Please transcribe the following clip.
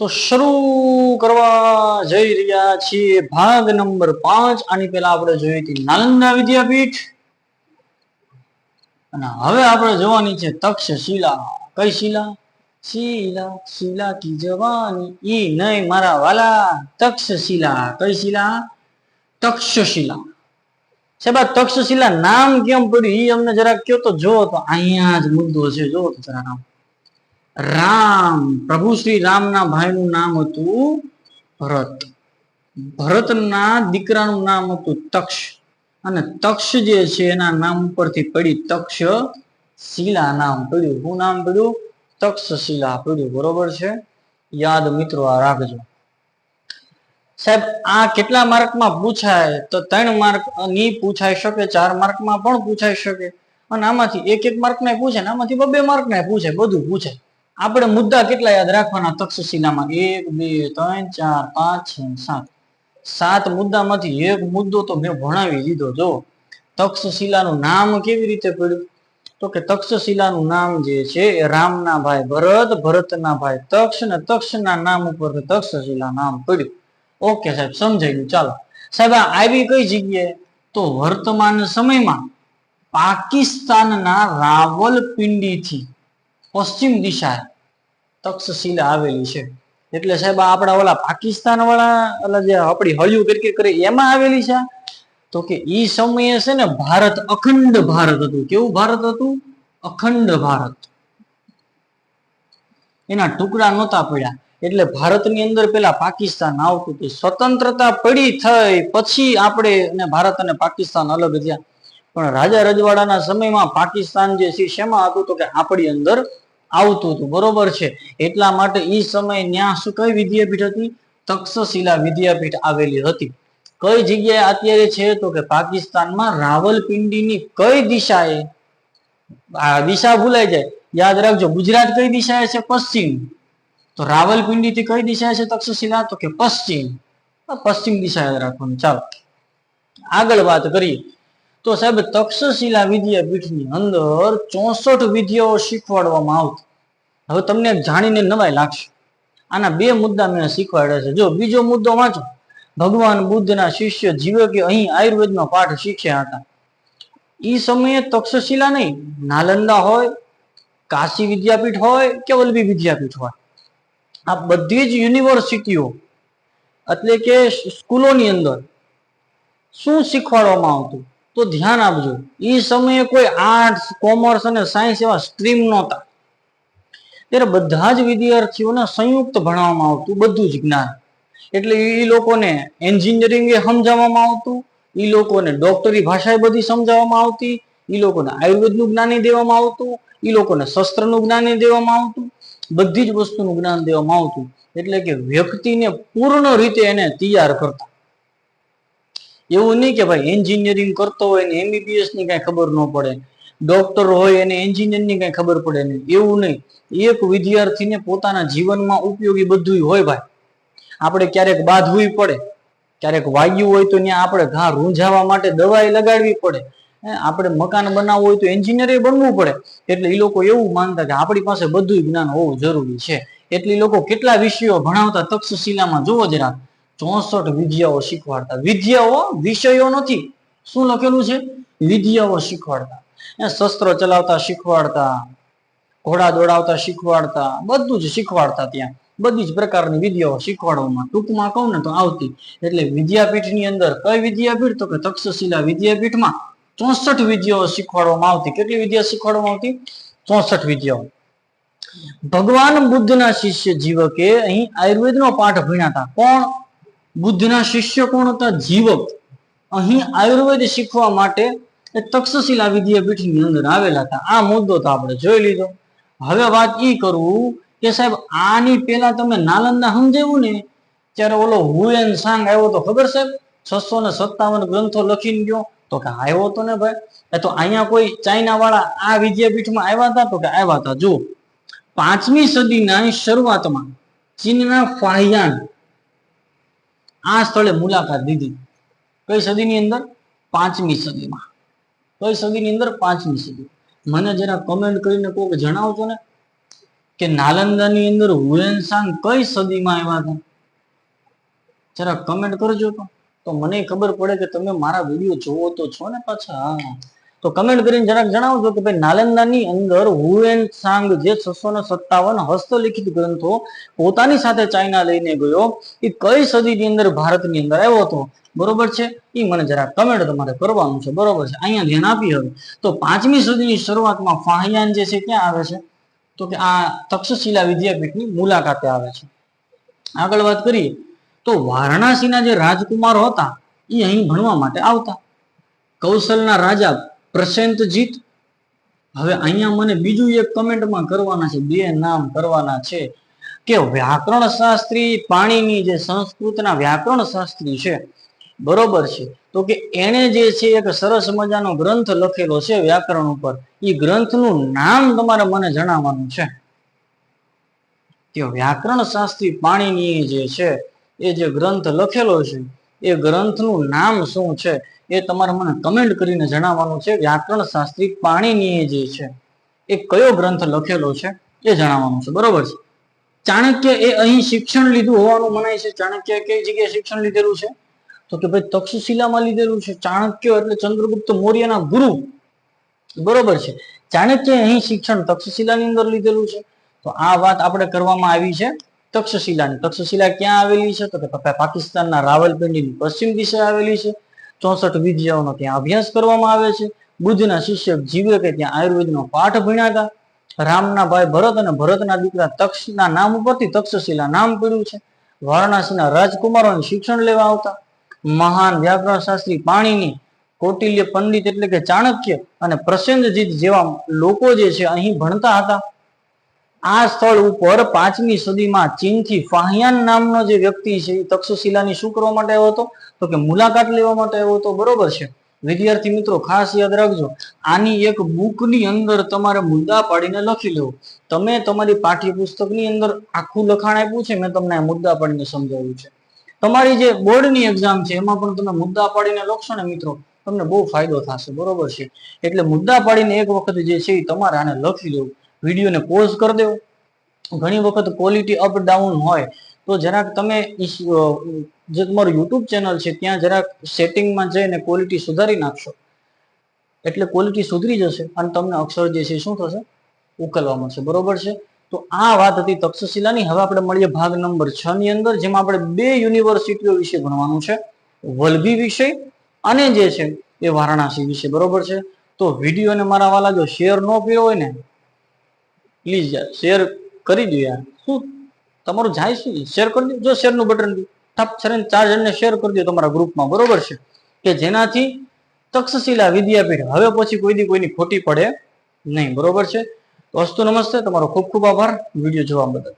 તો શરૂ કરવા જઈ રહ્યા છીએ ભાગ નંબર પાંચ. આની પહેલા આપણે જોઈ હતી નાલંદા વિદ્યાપીઠ. અને હવે આપણે જોવાની છે તક્ષશિલા. કઈ શિલા? શિલા શિલા કી જવાની. ઈ નહીં, મારા વાલા. તક્ષશિલા. કઈ શિલા? તક્ષશિલા. બા તક્ષશિલા નામ કેમ પડ્યું? એ અમને જરાક કયો તો જો તો અહીંયા જ મુદ્દો છે. જો તો જરા નામ. રામ. પ્રભુ શ્રી રામના ભાઈનું નામ હતું ભરત. ભરતના દીકરાનું નામ હતું તક્ષ. અને તક્ષ જે છે એના નામ ઉપરથી પડી તક્ષ શિલા નામ પડ્યું. શું નામ પડ્યું? તક્ષ શિલા પડ્યું. બરોબર છે? યાદ મિત્રો આ રાખજો. સાહેબ, આ કેટલા માર્કમાં પૂછાય? તો ત્રણ માર્કની પૂછાઈ શકે, ચાર માર્કમાં પણ પૂછાઈ શકે. અને આમાંથી એક એક માર્ક ને પૂછે ને આમાંથી બબે માર્ક ને પૂછે, બધું પૂછે. આપણે મુદ્દા કેટલા યાદ રાખવાના તક્ષશિલામાં? એક, બે, ત્રણ, ચાર, પાંચ, છ, સાત. સાત મુદ્દામાંથી એક મુદ્દો તો મેં ભણાવી દીધો. જો, તક્ષશિલાનું નામ કેવી રીતે પડ્યું? તો કે તક્ષશિલાનું નામ જે છે એ રામના ભાઈ ભરત ભરતના ભાઈ તક્ષ ને તક્ષના નામ ઉપર તક્ષશિલા નામ પડ્યું. ઓકે સાહેબ સમજાઈ ગયું ચાલો. સાહેબ આવી કઈ જગ્યાએ? તો વર્તમાન સમયમાં પાકિસ્તાનના રાવલપિંડીથી પશ્ચિમ દિશા તક્ષશિલા આવેલી છે. એટલે સાહેબ આપણા ઓલા પાકિસ્તાન વાળા એટલે જે આપણી હળિયું કરી કરે, એમાં આવેલી છે તો કે ઈ સમયે છે ને ભારત અખંડ ભારત હતું. કેવું ભારત હતું? અખંડ ભારત. એના ટુકડા નહોતા પડ્યા. એટલે ભારતની અંદર પેલા પાકિસ્તાન આવતું હતું. સ્વતંત્રતા પડી થઈ. પછી આપણે ભારત અને પાકિસ્તાન અલગ થયા. પણ રાજા રજવાડાના સમયમાં પાકિસ્તાન જે છે, શેમાં હતું તો કે આપણી અંદર આવતું હતું. બરોબર છે. એટલા માટે એ સમયે ન્યા શું કઈ વિદ્યાપીઠ હતી? તક્ષશિલા વિદ્યાપીઠ આવેલી હતી. કઈ જગ્યાએ અત્યારે છે તો કે પાકિસ્તાનમાં રાવલપિંડીની કઈ દિશાએ? આ દિશા ભૂલાઈ જાય. યાદ રાખજો, ગુજરાત કઈ દિશાએ છે? પશ્ચિમ. તો રાવલપિંડી થી કઈ દિશાએ છે તક્ષશિલા? તો કે પશ્ચિમ. પશ્ચિમ દિશા યાદ રાખવાનું. ચાલો. આગળ વાત કરીએ. તો સાહેબ, તક્ષશિલા વિદ્યાપીઠની અંદર ચોસઠ વિદ્યાઓ શીખવાડવામાં આવતી. હવે તમને જાણીને નવાઈ લાગશે. આના બે મુદ્દા મેં શીખવાડ્યા છે. જો બીજો મુદ્દો વાંચો. ભગવાન બુદ્ધના શિષ્ય જીવકે અહીં આયુર્વેદનો પાઠ શીખ્યા હતા. એ સમયે તક્ષશિલા નહીં, નાલંદા હોય, કાશી વિદ્યાપીઠ હોય કે વલ્લભી વિદ્યાપીઠ હોય. આ બધી જ યુનિવર્સિટીઓ, એટલે કે સ્કૂલોની અંદર શું શીખવાડવામાં આવતું? તો ધ્યાન આપજો. એ સમયે કોઈ આર્ટ્સ કોમર્સ અને સાયન્સ એવા સ્ટ્રીમ નહોતા. ત્યારે બધા જ વિદ્યાર્થીઓને સંયુક્ત ભણાવવામાં આવતું બધું જ જ્ઞાન. એટલે એ લોકોને એન્જિનિયરિંગ સમજાવવામાં આવતું એ લોકોને ડોક્ટરી ભાષા બધી સમજાવવામાં આવતી એ લોકોને આયુર્વેદનું જ્ઞાન દેવામાં આવતું એ લોકોને શસ્ત્રનું જ્ઞાન દેવામાં આવતું, બધી જ વસ્તુનું જ્ઞાન દેવામાં આવતું. એટલે કે વ્યક્તિને પૂર્ણ રીતે એને તૈયાર કરતા. એવું નહીં કે ભાઈ એન્જિનિયરિંગ કરતો હોય ને એમબીબીએસની કઈ ખબર ન પડે. ડોક્ટર હોય એને એન્જિનિયરની કઈ ખબર પડે નહીં. એવું નહીં. એક વિદ્યાર્થીને પોતાના જીવનમાં ઉપયોગી બધું હોય ભાઈ. આપણે ક્યારેક બાંધવું પડે. ક્યારેક વાગ્યું હોય તો ત્યાં આપણે ઘા રૂંઝાવા માટે દવાઈ લગાડવી પડે. આપણે મકાન બનાવવું હોય તો એન્જિનિયર બનવું પડે. એટલે એ લોકો એવું માનતા કે આપણી પાસે બધું જ્ઞાન હોવું જરૂરી છે. એટલે લોકો કેટલા વિષયો ભણાવતા તક્ષશિલામાં જોવો જરા. ચોસઠ વિદ્યાઓ શીખવાડતા. વિદ્યાઓ, વિષયો નથી. શું લખેલું છે? વિદ્યાઓ શીખવાડતા. શસ્ત્ર ચલાવતા શીખવાડતા, ઘોડા દોડાવતા શીખવાડતા, બધું જ શીખવાડતા ત્યાં. બધી જ પ્રકારની વિદ્યાઓ શીખવાડવામાં. ટૂંકમાં કહું ને તો આવતી. એટલે વિદ્યાપીઠની અંદર કઈ વિદ્યાપીઠ? તો કે તક્ષશિલા વિદ્યાપીઠમાં ચોસઠ વિદ્યાઓ શીખવાડવામાં આવતી. કેટલી વિદ્યા શીખવાડવામાં આવતી? ચોસઠ વિદ્યાઓ. ભગવાન બુદ્ધના શિષ્ય જીવકે અહીં આયુર્વેદનો પાઠ ભણ્યા હતા. કોણ? બુદ્ધના શિષ્ય કોણ હતા? જીવક. અહીં આયુર્વેદ શીખવા માટે એ તક્ષશિલા વિદ્યાપીઠની અંદર આવેલા હતા. આ મુદ્દો તો આપણે જોઈ લીધો. હવે વાત ઈ કરવું કે સાહેબ, આની પેલા તમે નાલંદા સમજાવ્યું ને? ત્યારે ઓલો હુએન સાંગ આવ્યો તો ખબર સાહેબ? છસો ને સત્તાવન ગ્રંથો લખીને ગયો. તો કે આવ્યો તો ને ભાઈ? એ તો અહીંયા કોઈ ચાઇના વાળા આ વિદ્યાપીઠમાં આવ્યા હતા તો કે આવ્યા હતા. જો પાંચમી સદીના શરૂઆતમાં ચીનના ફાહિયાન આ સ્થળે મુલાકાત લીધી. કઈ સદીની અંદર? પાંચમી સદીમાં. કઈ સદીની અંદર? પાંચમી સદી. મને જરા કમેન્ટ કરીને કોઈક જણાવજો ને કે નાલંદાની અંદર હુએનસાંગ કઈ સદીમાં આવ્યા હતા? જરા કમેન્ટ કરજો તો. મને ખબર પડે કે તમે મારા વીડિયો જોવો તો છો ને પાછા. તો કમેન્ટ કરીને જરાક જણાવજો કે ભાઈ નાલંદાની અંદર હુએન સાંગ જે છસો ને સત્તાવન હસ્તલિખિત ગ્રંથો પોતાની સાથે ચાઇના લઈને ગયો, એ કઈ સદીની અંદર ભારતની અંદર આવ્યો હતો? બરોબર છે? એ મને જરા કમેન્ટ તમારે કરવાનું છે. બરોબર છે? અહીંયા ધ્યાન આપી હવે. તો પાંચમી સદીની શરૂઆતમાં ફાહિયાન જે છે, ક્યાં આવે છે? તો કે આ તક્ષશિલા વિદ્યાપીઠની મુલાકાતે આવે છે. આગળ વાત કરીએ. તો વારાણસીના જે રાજકુમારો હતા એ અહીં ભણવા માટે આવતા. કૌશલના રાજા પ્રસેન્તજીત હવે અહીંયા મને બીજું એક કમેન્ટમાં કરવાના છે, બે નામ કરવાના છે, કે વ્યાકરણ શાસ્ત્રી પાણીની જે સંસ્કૃતના વ્યાકરણ શાસ્ત્રી છે, બરોબર છે? તો કે એણે જે છે એક સરસ મજાનો ગ્રંથ લખેલો છે વ્યાકરણ ઉપર એ ગ્રંથનું નામ તમારે મને જણાવવાનું છે. કે વ્યાકરણ શાસ્ત્રી પાણીની જે છે, એ જે ગ્રંથ લખેલો છે, એ ગ્રંથનું નામ શું છે? એ તમારે મને કમેન્ટ કરીને જણાવવાનું છે. વ્યાકરણ શાસ્ત્રી પાણીની જે છે, એ કયો ગ્રંથ લખેલો છે એ જણાવવાનું છે. બરોબર છે? ચાણક્ય એ અહીં શિક્ષણ લીધું હોવાનું મનાય છે. ચાણક્ય કઈ જગ્યાએ શિક્ષણ લીધેલું છે? તો કે ભાઈ તક્ષશિલામાં લીધેલું છે. ચાણક્ય એટલે ચંદ્રગુપ્ત મૌર્યના ગુરુ. બરોબર છે? ચાણક્ય અહીં શિક્ષણ તક્ષશિલાની અંદર લીધેલું છે. તો આ વાત આપણે કરવામાં આવી છે તક્ષશિલાની. તક્ષશિલા ક્યાં આવેલી છે? તો કે પાકિસ્તાનના રાવલપિંડીની પશ્ચિમ દિશાએ આવેલી છે. ચોસઠ વિદ્યાઓનો ત્યાં અભ્યાસ કરવામાં આવે છે. બુદ્ધના શિષ્ય કે ત્યાં આયુર્વેદનો પાઠ ભણ્યા હતા રામના ભાઈ ભરત અને ભરતના દીકરા તક્ષના નામ ઉપરથી તક્ષશિલા નામ પડ્યું છે. વારાણસીના રાજકુમારોને શિક્ષણ લેવા આવતા. મહાન વ્યાકરણ શાસ્ત્રી પાણીની કૌટિલ્ય પંડિત એટલે કે ચાણક્ય અને પ્રસેન્દ્રજીત જેવા લોકો જે છે અહીં ભણતા હતા. આ સ્થળ ઉપર પાંચમી સદીમાં ચીનથી ફાહિયાન નામનો જે વ્યક્તિ છે એ તક્ષશિલાની શું કરવા માટે આવ્યો હતો? તો કે મુલાકાત લેવા માટે આવ્યો હતો, બરોબર છે. વિદ્યાર્થી મિત્રો, ખાસ યાદ રાખજો, આની એક બુકની અંદર તમારે મુદ્દા પાડીને લખી લેવું. તમે તમારી પાઠ્યપુસ્તકની અંદર આખું લખાણ આપ્યું છે, મેં તમને મુદ્દા પાડીને સમજાવ્યું છે. તમારી જે બોર્ડની એક્ઝામ છે, એમાં પણ તમે મુદ્દા પાડીને લખશો ને મિત્રો, તમને બહુ ફાયદો થશે, બરોબર છે. એટલે મુદ્દા પાડીને એક વખત જે છે એ તમારે આને લખી દેવું વિડીયોને પોઝ કરી દેવો. ઘણી વખત ક્વોલિટી અપ ડાઉન હોય, તો જરાક તમે જે તમારું યુટ્યુબ ચેનલ છે, ત્યાં જરાક સેટિંગમાં જઈને ક્વોલિટી સુધારી નાખશો. એટલે ક્વોલિટી સુધરી જશે અને તમને અક્ષર જે છે શું થશે? ઉકેલવા મળશે. બરોબર છે? તો આ વાત હતી તક્ષશિલાની. હવે આપણે મળીએ ભાગ નંબર છ ની અંદર, જેમાં આપણે બે યુનિવર્સિટીઓ વિશે ભણવાનું છે. વલભી વિષય અને જે છે એ વારાણસી વિશે. બરોબર છે? તો વિડીયોને મારા વાલા જો શેર ન કર્યો હોય ને પ્લીઝ યાર શેર કરી દો યાર. શું? તમારું જાય શું? શેર કરી દો જો શેરનું બટન ઠપ છરીને ચાર જણને શેર કરી દો તમારા ગ્રુપમાં, બરોબર છે? કે જેનાથી તક્ષશિલા વિદ્યાપીઠ, હવે પછી કોઈ દી કોઈની ખોટી પડે નહીં, બરોબર છે? તો અસ્તુ નમસ્તે. તમારો ખૂબ ખૂબ આભાર. વીડિયો જોવા બદલ.